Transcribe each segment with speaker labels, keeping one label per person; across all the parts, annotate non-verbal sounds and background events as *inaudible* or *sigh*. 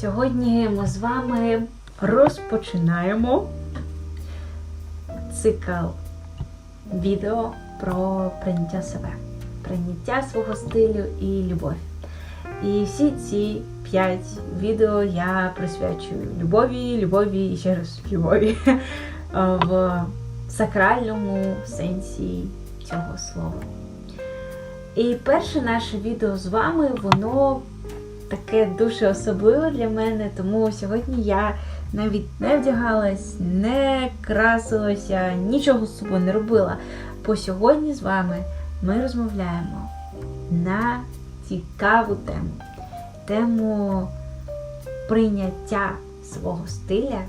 Speaker 1: Сьогодні ми з вами розпочинаємо цикл відео про прийняття себе, прийняття свого стилю і любов. І всі ці п'ять відео я присвячую любові, любові і ще раз любові *laughs* в сакральному сенсі цього слова. І перше наше відео з вами, воно таке дуже особливе для мене, тому сьогодні я навіть не вдягалась, не красилася, нічого з собою не робила. Бо сьогодні з вами ми розмовляємо на цікаву тему. Тему прийняття свого стиля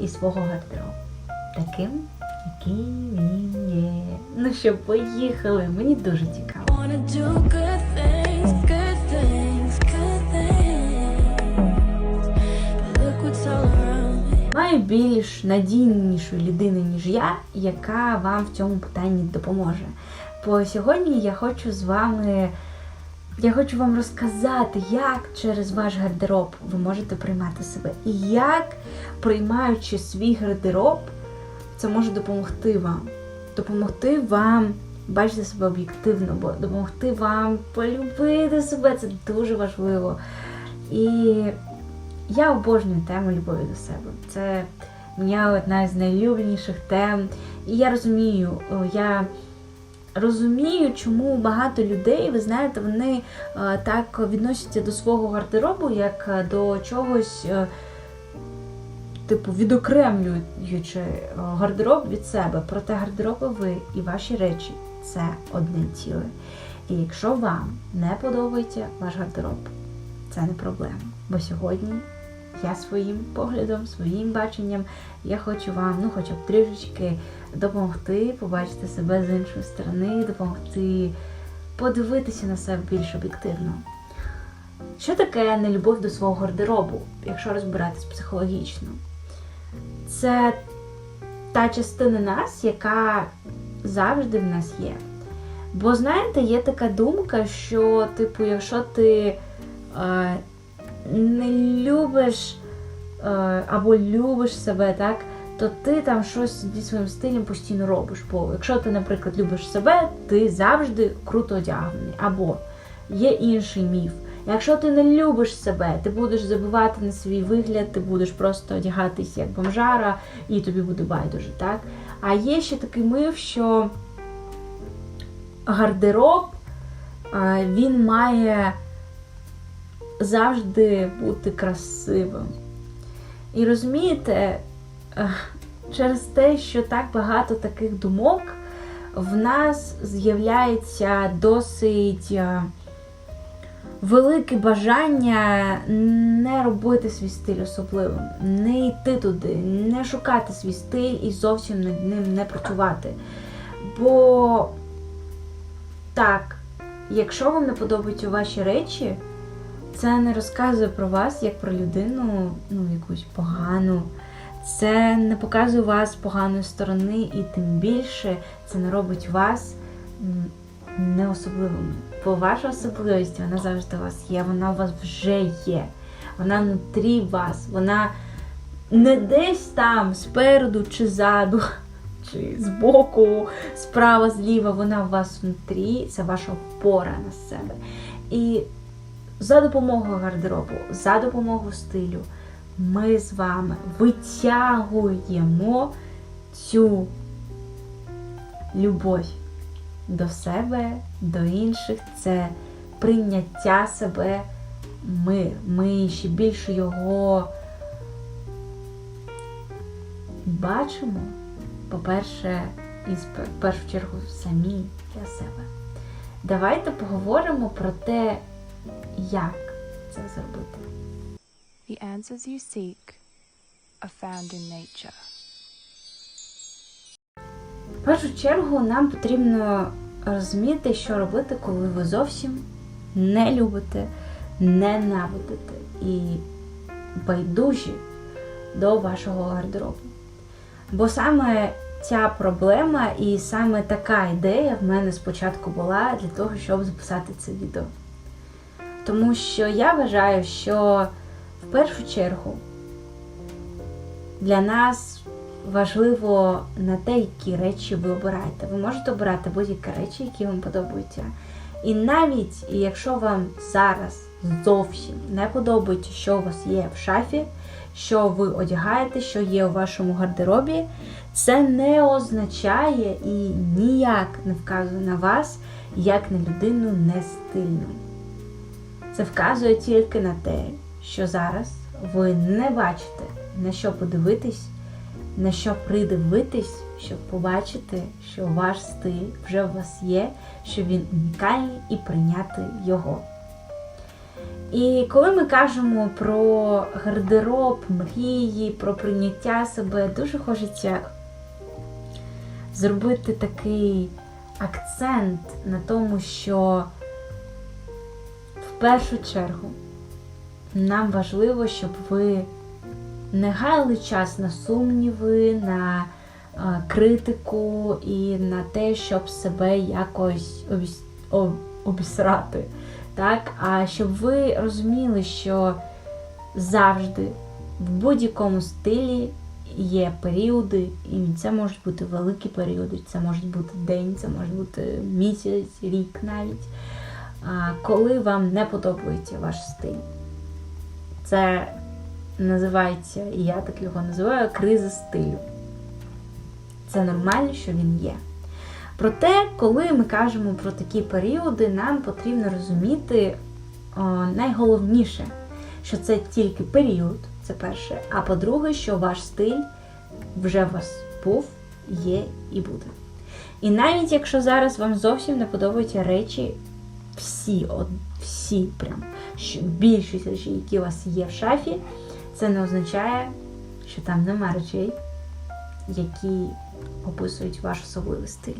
Speaker 1: і свого гардеробу. Таким, який він є. Ну що, поїхали, мені дуже цікаво. Маю більш надійнішу людину, ніж я, яка вам в цьому питанні допоможе. Бо сьогодні я хочу з вами. Я хочу вам розказати, як через ваш гардероб ви можете приймати себе. І як, приймаючи свій гардероб, це може допомогти вам. Допомогти вам бачити себе об'єктивно, бо допомогти вам полюбити себе це дуже важливо. І я обожнюю тему любові до себе. Це моя одна з найлюбленіших тем. І я розумію, я розумію, чому багато людей, ви знаєте, вони е, так відносяться до свого гардеробу, як е, до чогось, е, типу, відокремлюючи е, гардероб від себе. Проте гардероби ви і ваші речі це одне ціле. І якщо вам не подобається ваш гардероб, це не проблема. Бо сьогодні я своїм поглядом, своїм баченням, я хочу вам, ну, хоча б трішечки допомогти побачити себе з іншої сторони, допомогти подивитися на себе більш об'єктивно. Що таке нелюбов до свого гардеробу, якщо розбиратись психологічно? Це та частина нас, яка завжди в нас є. Бо знаєте, є така думка, що, типу, якщо ти е, не любиш або любиш себе, так, то ти там щось зі своїм стилем постійно робиш. Бо якщо ти, наприклад, любиш себе, ти завжди круто одягнений. Або є інший міф. Якщо ти не любиш себе, ти будеш забивати на свій вигляд, ти будеш просто одягатись як бомжара, і тобі буде байдуже, так? А є ще такий миф, що гардероб е, він має завжди бути красивим. І розумієте, е, через те, що так багато таких думок, в нас з'являється досить е, велике бажання не робити свій стиль особливим, не йти туди, не шукати свій стиль і зовсім над ним не працювати. Бо так, якщо вам не подобаються ваші речі, це не розказує про вас як про людину, ну, якусь погану. Це не показує вас поганої сторони, і тим більше це не робить вас не особливими. Бо ваша особливість, вона завжди у вас є, вона у вас вже є. Вона внутрі вас, вона не десь там, спереду чи ззаду, чи збоку, справа, зліва, вона у вас внутрі, це ваша опора на себе. І за допомогою гардеробу, за допомогою стилю, ми з вами витягуємо цю любов до себе, до інших. Це прийняття себе. Ми, ми ще більше його бачимо, по-перше, і в першу чергу самі для себе. Давайте поговоримо про те, як це зробити.
Speaker 2: The answers you seek are found in nature.
Speaker 1: В першу чергу нам потрібно розуміти, що робити, коли ви зовсім не любите, ненавидите і байдужі до вашого гардеробу. Бо саме ця проблема і саме така ідея в мене спочатку була для того, щоб записати це відео. Тому що я вважаю, що в першу чергу для нас важливо не те, які речі ви обираєте. Ви можете обирати будь-які речі, які вам подобаються. І навіть якщо вам зараз зовсім не подобається, що у вас є в шафі, що ви одягаєте, що є у вашому гардеробі, це не означає і ніяк не вказує на вас як на людину не стильну. Це вказує тільки на те, що зараз ви не бачите, на що подивитись, на що придивитись, щоб побачити, що ваш стиль вже у вас є, що він унікальний і прийняти його. І коли ми кажемо про гардероб, мрії, про прийняття себе, дуже хочеться зробити такий акцент на тому, що першу чергу нам важливо, щоб ви не гаяли час на сумніви, на е, критику і на те, щоб себе якось обіс- об- обісрати. Так? А щоб ви розуміли, що завжди в будь-якому стилі є періоди, і це можуть бути великі періоди, це може бути день, це може бути місяць, рік навіть, коли вам не подобається ваш стиль. Це називається, і я так його називаю, криза стилю. Це нормально, що він є. Проте, коли ми кажемо про такі періоди, нам потрібно розуміти о, найголовніше, що це тільки період, це перше. А по-друге, що ваш стиль вже у вас був, є і буде. І навіть якщо зараз вам зовсім не подобаються речі, всі, от, всі прям, що більшість речей, які у вас є в шафі, це не означає, що там нема речей, які описують ваш особливий стиль.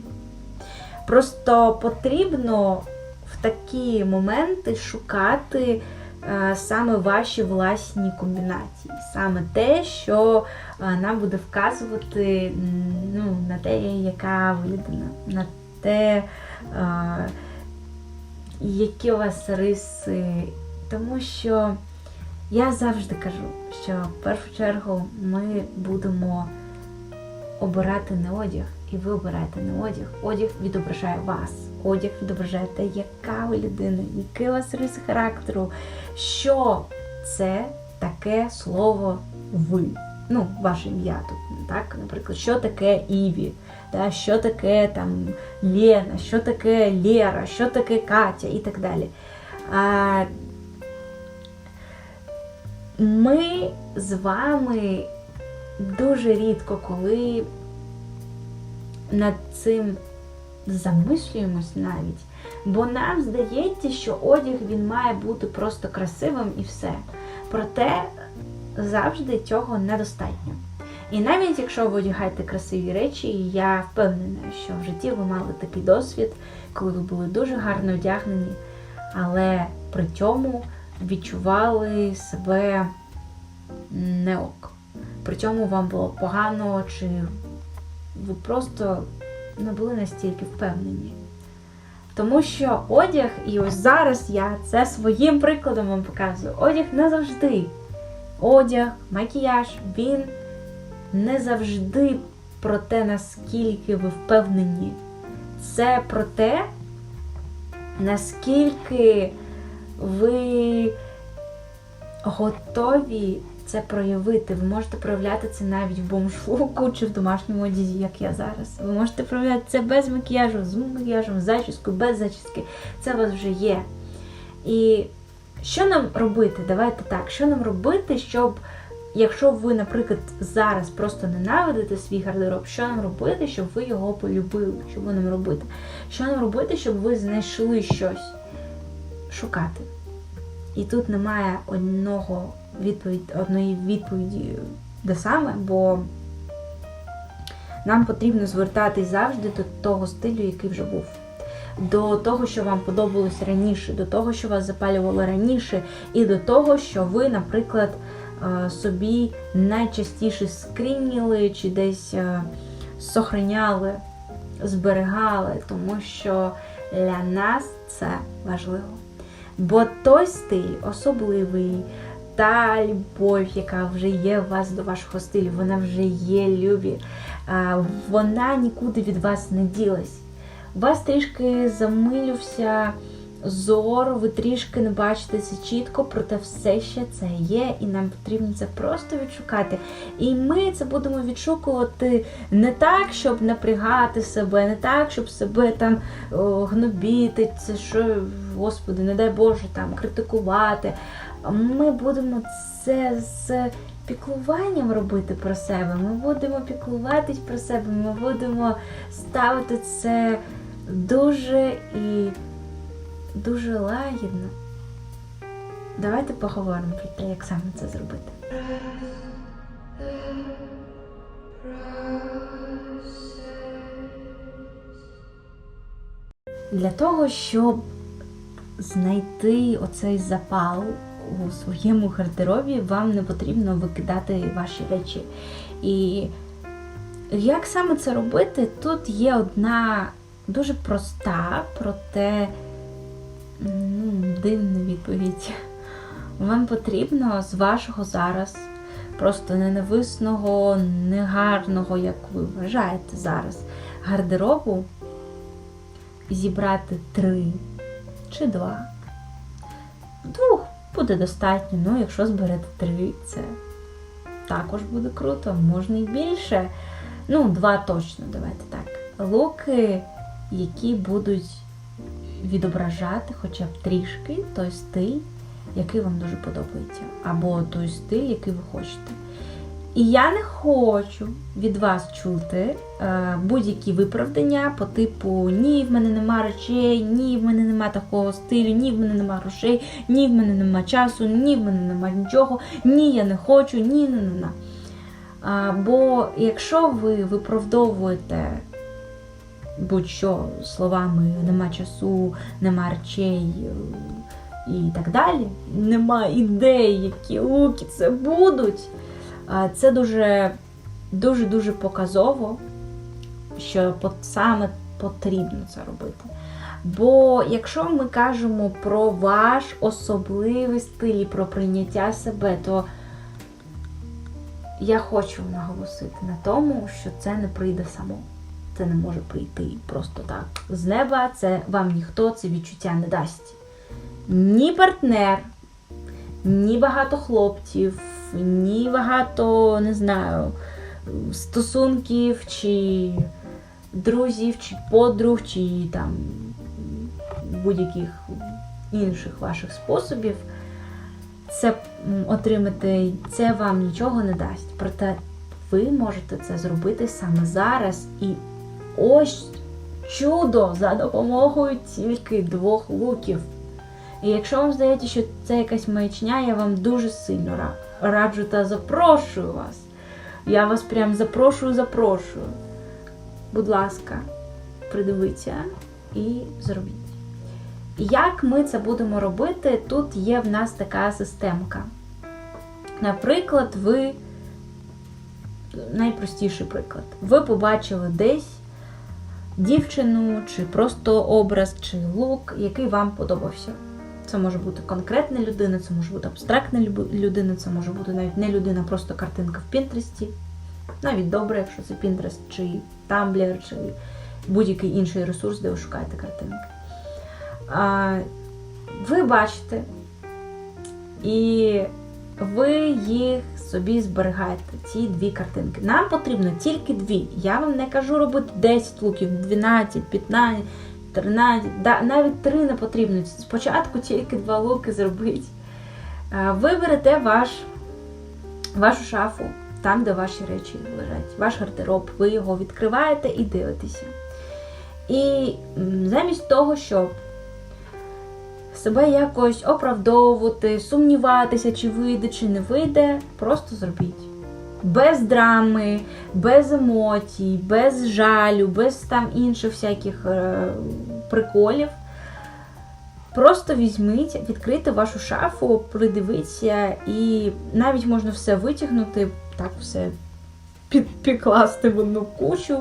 Speaker 1: Просто потрібно в такі моменти шукати е, саме ваші власні комбінації, саме те, що е, нам буде вказувати ну, на те, яка ви людина, на те, е, які у вас риси. Тому що я завжди кажу, що в першу чергу ми будемо обирати не одяг, і ви обираєте не одяг. Одяг відображає вас. Одяг відображає те, яка ви людина, який у вас рис характеру, що це таке слово ви. Ну, ваше ім'я тут, так? Наприклад, що таке Іві, да? що таке там Лена, що таке Лера, що таке Катя і так далі. А, ми з вами дуже рідко, коли над цим замислюємось навіть, бо нам здається, що одяг він має бути просто красивим і все. Проте завжди цього недостатньо. І навіть якщо ви одягаєте красиві речі, я впевнена, що в житті ви мали такий досвід, коли ви були дуже гарно одягнені, але при цьому відчували себе не ок. При цьому вам було погано, чи ви просто не були настільки впевнені. Тому що одяг, і ось зараз я це своїм прикладом вам показую. Одяг не завжди. Одяг, макіяж, він не завжди про те, наскільки ви впевнені. Це про те, наскільки ви готові це проявити. Ви можете проявляти це навіть в бомжлуку чи в домашньому одязі, як я зараз. Ви можете проявляти це без макіяжу, з макіяжем, з зачіскою, без зачіски. Це у вас вже є. І що нам робити? Давайте так, що нам робити, щоб, якщо ви, наприклад, зараз просто ненавидите свій гардероб, що нам робити, щоб ви його полюбили? Що ви нам робити? Що нам робити, щоб ви знайшли щось? Шукати. І тут немає одного відповідь, одної відповіді де саме, бо нам потрібно звертатись завжди до того стилю, який вже був. До того, що вам подобалось раніше, до того, що вас запалювало раніше, і до того, що ви, наприклад, е, собі найчастіше скрініли чи десь е, сохраняли, зберігали, тому що для нас це важливо. Бо той стиль особливий, та любов, яка вже є у вас до вашого стилю, вона вже є любі, вона нікуди від вас не ділась. Вас трішки замилився зор, ви трішки не бачите це чітко, проте все ще це є, і нам потрібно це просто відшукати. І ми це будемо відшукувати не так, щоб напрягати себе, не так, щоб себе там о, гнобіти, це що, господи, не дай Боже, там критикувати. Ми будемо це з піклуванням робити про себе. Ми будемо піклуватись про себе, ми будемо ставити це дуже і дуже лагідно. Давайте поговоримо про те, як саме це зробити. Для того, щоб знайти оцей запал у своєму гардеробі, вам не потрібно викидати ваші речі. І як саме це робити? Тут є одна дуже проста, проте ну, дивна відповідь. Вам потрібно з вашого зараз, просто ненависного, негарного, як ви вважаєте зараз, гардеробу зібрати три чи два. Двох буде достатньо, ну якщо зберете три, це також буде круто, можна і більше. Ну, два точно, давайте так. Луки, які будуть відображати хоча б трішки той стиль, який вам дуже подобається, або той стиль, який ви хочете. І я не хочу від вас чути е, будь-які виправдання по типу ні, в мене нема речей, ні, в мене нема такого стилю, ні, в мене нема грошей, ні, в мене нема часу, ні, в мене нема нічого, ні, я не хочу, ні, не, не, не. Бо якщо ви виправдовуєте будь-що словами нема часу, нема речей е, і так далі, нема ідей, які луки це будуть. Це дуже дуже дуже показово, що саме потрібно це робити. Бо якщо ми кажемо про ваш особливий стиль і про прийняття себе, то я хочу наголосити на тому, що це не прийде само. Це не може прийти просто так. З неба це вам ніхто це відчуття не дасть. Ні партнер, ні багато хлопців, ні багато, не знаю, стосунків, чи друзів, чи подруг, чи там будь-яких інших ваших способів це отримати, це вам нічого не дасть. Проте ви можете це зробити саме зараз. І ось чудо за допомогою тільки двох луків. І якщо вам здається, що це якась маячня, я вам дуже сильно раджу та запрошую вас. Я вас прям запрошую, запрошую. Будь ласка, придивіться і зробіть. Як ми це будемо робити? Тут є в нас така системка. Наприклад, ви найпростіший приклад. Ви побачили десь дівчину, чи просто образ, чи лук, який вам подобався. Це може бути конкретна людина, це може бути абстрактна людина, це може бути навіть не людина, просто картинка в Пінтересті. Навіть добре, якщо це Pinterest, чи Tumblr, чи будь-який інший ресурс, де ви шукаєте картинки. А, ви бачите, і ви їх собі зберігаєте, ці дві картинки. Нам потрібно тільки дві. Я вам не кажу робити 10 луків, 12, 15, 13, да, навіть 3 не потрібно. Спочатку тільки два луки зробіть. А, Ви берете ваш, вашу шафу, там, де ваші речі лежать, ваш гардероб, ви його відкриваєте і дивитеся. І замість того, щоб себе якось оправдовувати, сумніватися, чи вийде, чи не вийде, просто зробіть. Без драми, без емоцій, без жалю, без там інших всяких е, приколів. Просто візьміть, відкрийте вашу шафу, придивіться, і навіть можна все витягнути, так все під, підкласти в одну кучу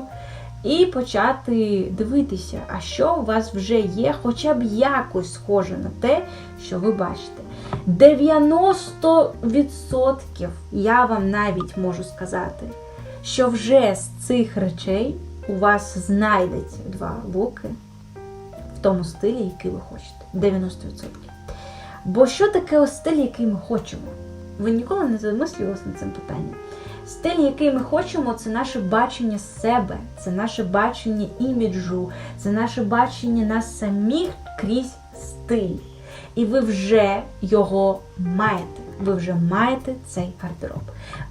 Speaker 1: і почати дивитися, а що у вас вже є, хоча б якось схоже на те, що ви бачите. 90% я вам навіть можу сказати, що вже з цих речей у вас знайдеться два луки в тому стилі, який ви хочете. 90%. Бо що таке стиль, який ми хочемо? Ви ніколи не замислювалися над цим питанням. Стиль, який ми хочемо, це наше бачення себе, це наше бачення іміджу, це наше бачення нас самих крізь стиль. І ви вже його маєте. Ви вже маєте цей гардероб.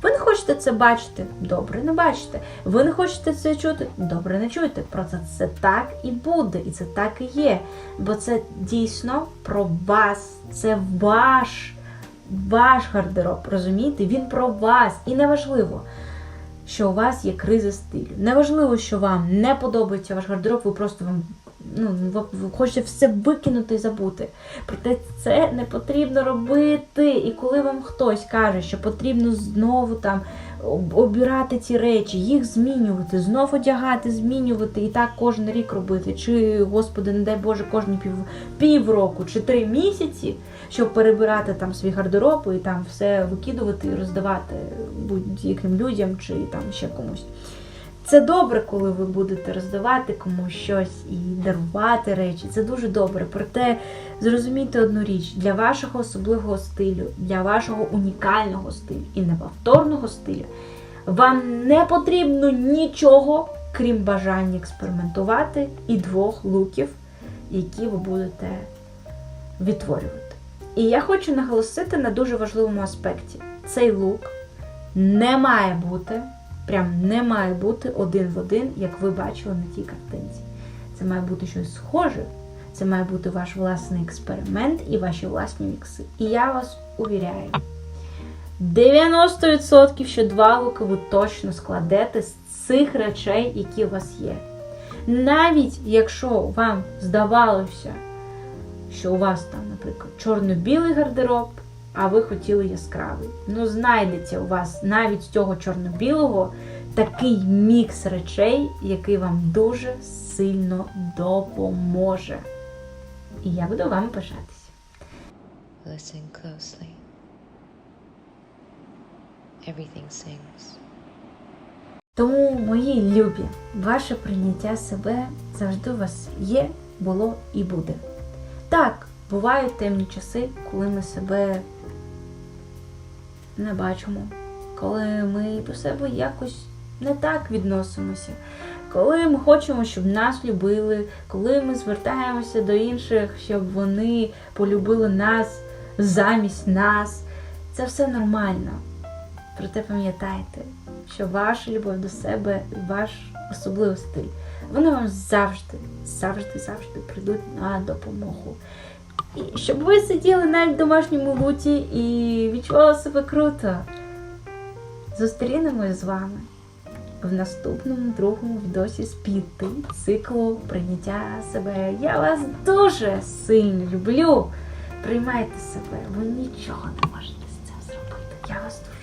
Speaker 1: Ви не хочете це бачити? Добре, не бачите. Ви не хочете це чути? Добре, не чуєте. Просто це так і буде, і це так і є. Бо це дійсно про вас. Це ваш, ваш гардероб. Розумієте? Він про вас. І неважливо, що у вас є криза стилю. Неважливо, що вам не подобається ваш гардероб, ви просто вам. Ну, ви хочете все викинути і забути. Проте це не потрібно робити. І коли вам хтось каже, що потрібно знову там обирати ці речі, їх змінювати, знов одягати, змінювати і так кожен рік робити, чи, господи, не дай Боже, кожні пів, півроку чи три місяці, щоб перебирати там свій гардероб і там все викидувати і роздавати будь-яким людям чи там ще комусь. Це добре, коли ви будете роздавати комусь щось і дарувати речі. Це дуже добре. Проте зрозумійте одну річ: для вашого особливого стилю, для вашого унікального стилю і неповторного стилю вам не потрібно нічого, крім бажання експериментувати і двох луків, які ви будете відтворювати. І я хочу наголосити на дуже важливому аспекті: цей лук не має бути прям не має бути один в один, як ви бачили на тій картинці. Це має бути щось схоже, це має бути ваш власний експеримент і ваші власні мікси. І я вас увіряю, 90% що два луки ви точно складете з цих речей, які у вас є. Навіть якщо вам здавалося, що у вас там, наприклад, чорно-білий гардероб, а ви хотіли яскравий. Ну, знайдеться у вас навіть з цього чорно-білого такий мікс речей, який вам дуже сильно допоможе. І я буду вами пишатися.
Speaker 3: Listen closely. Everything sings.
Speaker 1: Тому, мої любі, ваше прийняття себе завжди у вас є, було і буде. Так, бувають темні часи, коли ми себе не бачимо, коли ми до себе якось не так відносимося, коли ми хочемо, щоб нас любили, коли ми звертаємося до інших, щоб вони полюбили нас замість нас. Це все нормально. Проте пам'ятайте, що ваша любов до себе, і ваш особливий стиль, вони вам завжди, завжди, завжди прийдуть на допомогу. Щоб ви сиділи навіть в домашньому луті і відчували себе круто. Зустрінемось з вами в наступному другому відосі з піти циклу прийняття себе. Я вас дуже сильно люблю. Приймайте себе, ви нічого не можете з цим зробити. Я вас дуже